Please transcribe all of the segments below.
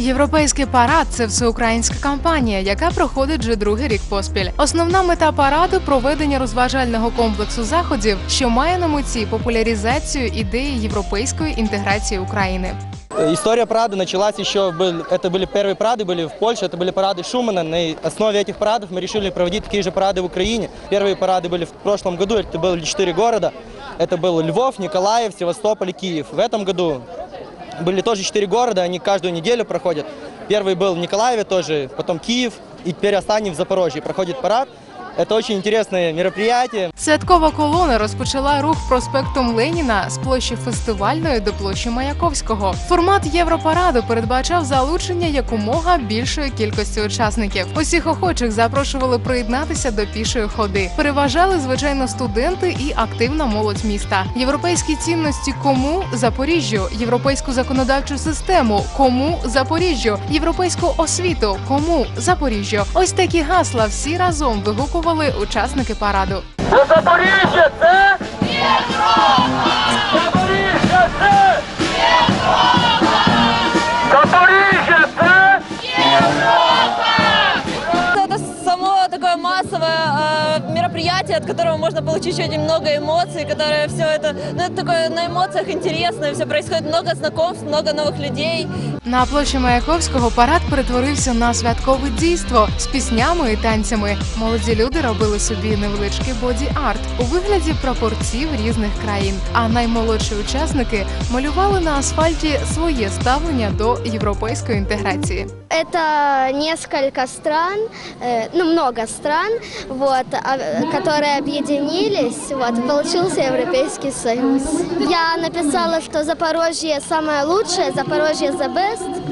Європейський парад це всеукраїнська кампанія, яка проходить вже другий рік поспіль. Основна мета параду проведення розважального комплексу заходів, що має на меті популяризацію ідеї європейської інтеграції України. История парада началась еще, был- это были первые парады, были в Польше, это были парады Шумана. На основе этих парадов мы решили проводить такие же парады в Украине. Первые парады были в прошлом году, это были четыре города. Это был Львов, Николаев, Севастополь и Киев. В этом году были тоже четыре города, они каждую неделю проходят. Первый был в Николаеве тоже, потом Киев, и теперь останний в Запорожье. Проходит парад. Это очень интересное мероприятие. Святкова колона розпочала рух проспектом Леніна з площі фестивальної до площі Маяковського. Формат Європараду передбачав залучення якомога більшої кількості учасників. Усіх охочих запрошували приєднатися до пішої ходи. Переважали звичайно студенти і активна молодь міста. Європейські цінності кому Запоріжжю, європейську законодавчу систему кому Запоріжжю, європейську освіту кому Запоріжжю. Ось такі гасла всі разом вигукували учасники параду. Запоріжжя це мероприятие, от которого можно получить очень много эмоций, которое все это, ну, это такое на эмоциях интересно, все происходит много знакомств, много новых людей. На площі Маяковського парад перетворився на святкове дійство з піснями і танцями. Молоді люди робили собі невеличкий боді-арт у вигляді прапорців різних країн. А наймолодші учасники малювали на асфальті своє ставлення до європейської інтеграції. Это несколько стран, э, ну много стран, вот, а, э, которые объединились, вот, и получился Европейский Союз. Я написала, что Запорожье самое лучшее, Запорожье the best,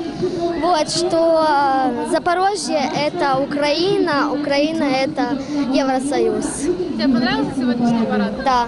вот, что э, Запорожье это Украина, Украина это Евросоюз. Тебе понравился сьогоднішній парад? Да.